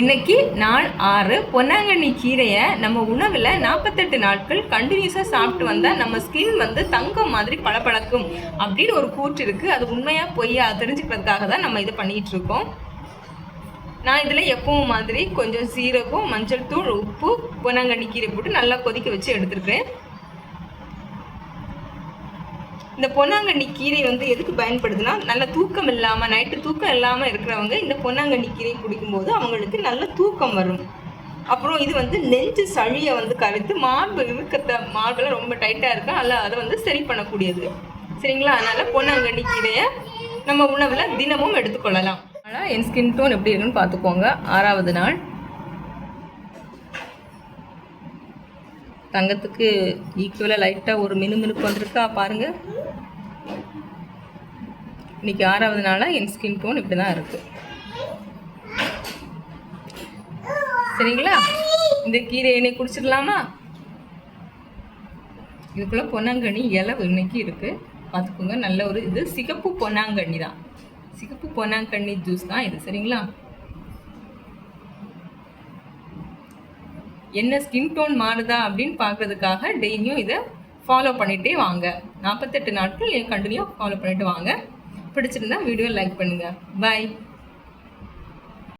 இன்னைக்கு நாள் ஆறு. பொன்னாங்கண்ணி கீரையை நம்ம உணவில் நாற்பத்தெட்டு நாட்கள் கண்டினியூஸாக சாப்பிட்டு வந்தால் நம்ம ஸ்கின் வந்து தங்கம் மாதிரி பளபளக்கும் அப்படின்னு ஒரு கூற்று இருக்குது அது உண்மையாக பொய்யா தெரிஞ்சுக்கிறதுக்காக தான் நம்ம இதை பண்ணிகிட்டு இருக்கோம். நான் இதில் எப்பவும் மாதிரி கொஞ்சம் சீரகம் மஞ்சள் தூள் உப்பு பொன்னாங்கண்ணி கீரை போட்டு நல்லா கொதிக்க வச்சு எடுத்துருக்கேன். இந்த பொன்னாங்கண்ணி கீரை வந்து எதுக்கு பயன்படுதுன்னா நல்ல தூக்கம் இல்லாமல் நைட்டு தூக்கம் இல்லாமல் இருக்கிறவங்க இந்த பொன்னாங்கண்ணி கீரை குடிக்கும்போது அவங்களுக்கு நல்ல தூக்கம் வரும். அப்புறம் இது வந்து நெஞ்சு சளியை வந்து கரைத்து மார்பு இறுக்கத்தை மார்பெல்லாம் ரொம்ப டைட்டாக இருக்கும் அதில் அதை வந்து சரி பண்ணக்கூடியது. சரிங்களா? அதனால் பொன்னாங்கண்ணி கீரையை நம்ம உணவில் தினமும் எடுத்துக்கொள்ளலாம். ஆனால் என் ஸ்கின் டோன் எப்படி இருக்குன்னு பார்த்துக்கோங்க. ஆறாவது நாள். தங்கத்துக்கு ஈக்குவலாக லைட்டாக ஒரு மினுமினுப்பு வந்திருக்கா? பாருங்கள் இன்னைக்கு ஆறாவது நாளாக என் ஸ்கின் டோன் இப்படி தான் இருக்குது சரிங்களா? இந்த கீரை எண்ணெய் குடிச்சிடலாமா? இதுக்குள்ளே பொன்னாங்கண்ணி இலை இன்னைக்கு இருக்குது பார்த்துக்கோங்க நல்ல ஒரு இது. சிகப்பு பொன்னாங்கண்ணி தான். சிகப்பு பொன்னாங்கண்ணி ஜூஸ் தான் இது. சரிங்களா? என்ன ஸ்கின் டோன் மாறுதா அப்படின்னு பார்க்கறதுக்காக டெய்லியும் இதை ஃபாலோ பண்ணிகிட்டே வாங்க. நாற்பத்தெட்டு நாட்கள் கண்டினியூ ஃபாலோ பண்ணிட்டு வாங்க. பிடிச்சிருந்தா வீடியோ லைக் பண்ணுங்கள் பாய்